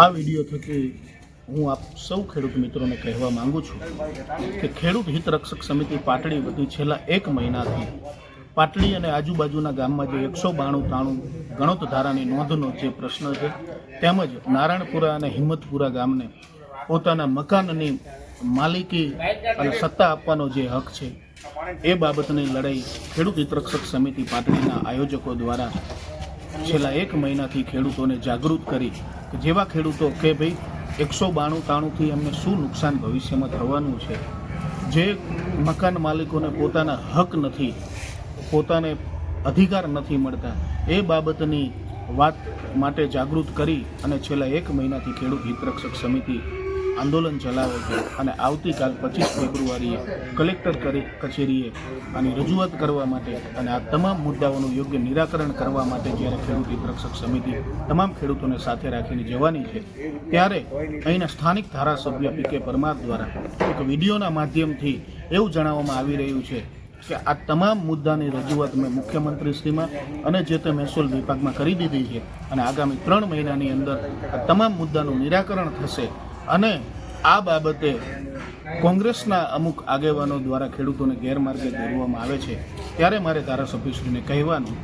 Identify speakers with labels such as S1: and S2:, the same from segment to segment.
S1: આ વીડિયો થકી હું આપ સૌ ખેડૂત મિત્રોને કહેવા માંગુ છું કે ખેડૂત હિત રક્ષક સમિતિ પાટડી વતી છેલ્લા એક મહિનાથી પાટડી અને આજુબાજુના ગામમાં જે એકસો બાણું ત્રાણું ગણોત ધારાની નોંધનો જે પ્રશ્ન છે, તેમજ નારાયણપુરા અને હિંમતપુરા ગામને પોતાના મકાનની માલિકી અને સત્તા આપવાનો જે હક છે, એ બાબતની લડાઈ ખેડૂત હિતરક્ષક સમિતિ પાટડીના આયોજકો દ્વારા છેલ્લા એક મહિનાથી ખેડૂતોને જાગૃત કરી કે જેવા ખેડૂતો કે ભાઈ એકસો બાણું તાણુંથી એમને શું નુકસાન ભવિષ્યમાં થવાનું છે? જે મકાન માલિકોને પોતાના હક નથી, પોતાને અધિકાર નથી મળતા, એ બાબતની વાત માટે જાગૃત કરી અને છેલ્લા એક મહિનાથી ખેડૂત હિતરક્ષક સમિતિ આંદોલન ચલાવે છે અને આવતીકાલ પચીસ ફેબ્રુઆરીએ કલેક્ટર કચેરીએ આની રજૂઆત કરવા માટે અને આ તમામ મુદ્દાઓનું યોગ્ય નિરાકરણ કરવા માટે જ્યારે ખેડૂત હિતરક્ષક સમિતિ તમામ ખેડૂતોને સાથે રાખીને જવાની છે, ત્યારે અહીંના સ્થાનિક ધારાસભ્ય પી કે પરમાર દ્વારા એક વિડીયોના માધ્યમથી એવું જણાવવામાં આવી રહ્યું છે કે આ તમામ મુદ્દાની રજૂઆત મેં મુખ્યમંત્રીશ્રીમાં અને જે તે મહેસૂલ વિભાગમાં કરી દીધી છે અને આગામી ત્રણ મહિનાની અંદર આ તમામ મુદ્દાનું નિરાકરણ થશે અને આ બાબતે કોંગ્રેસના અમુક આગેવાનો દ્વારા ખેડૂતોને ગેરમાર્ગે દોરવામાં આવે છે. ત્યારે મારે ધારાસભ્યશ્રીને કહેવાનું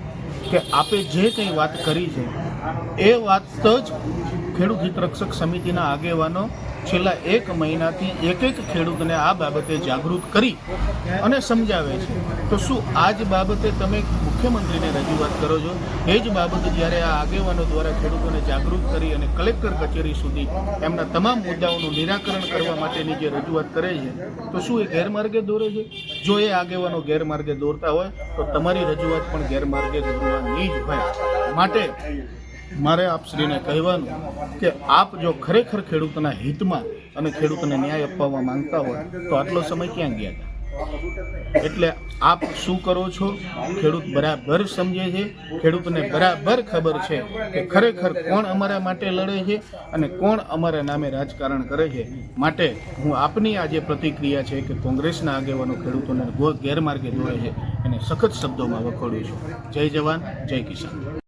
S1: કે આપે જે કંઈ વાત કરી છે, એ વાત જ ખેડૂત હિતરક્ષક સમિતિના આગેવાનો છેલ્લા એક મહિનાથી એક એક ખેડૂતને આ બાબતે જાગૃત કરી અને સમજાવે છે. તો શું આ જ બાબતે તમે મુખ્યમંત્રીને રજૂઆત કરો છો? એ જ બાબતે જ્યારે આ આગેવાનો દ્વારા ખેડૂતોને જાગૃત કરી અને કલેક્ટર કચેરી સુધી એમના તમામ મુદ્દાઓનું નિરાકરણ કરવા માટેની જે રજૂઆત કરે છે, તો શું એ ગેરમાર્ગે દોરે છે? જો એ આગેવાનો ગેરમાર્ગે દોરતા હોય, તો તમારી રજૂઆત પણ ગેરમાર્ગે દોરવાની જ હોય. માટે મારે આપશ્રીને કહેવાનું કે આપ જો ખરેખર ખેડૂતના હિતમાં અને ખેડૂતને ન્યાય અપાવવા માંગતા હોય તો આટલો સમય ક્યાં ગયા હતા? એટલે આપ શું કરો છો? ખેડૂત બરાબર સમજે છે? ખેડૂતને બરાબર ખબર છે કે ખરેખર કોણ અમારા માટે લડે છે અને કોણ અમારા નામે રાજકારણ કરે છે? માટે હું આપની આ જે પ્રતિક્રિયા છે કે કોંગ્રેસના આગેવાનો ખેડૂતોને ગેરમાર્ગે દોરે છે એને સખત શબ્દોમાં વખોડું છું. જય જવાન, જય કિસાન.